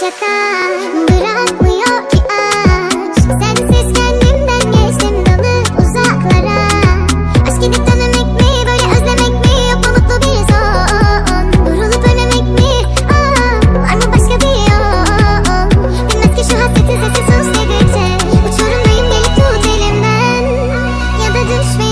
şaka. Bırakmıyor ki aşk Sensiz kendimden geçtim dalı uzaklara. Aşk edip dönemek mi böyle özlemek mi? Yok mu mutlu bir son. Vurulup ölmemek mi? Aa, Var mı başka bir yol? Bilmez ki şu hasreti sesi sus dedikçe. Uçurum benim gelip tut elimden. Ya da düşme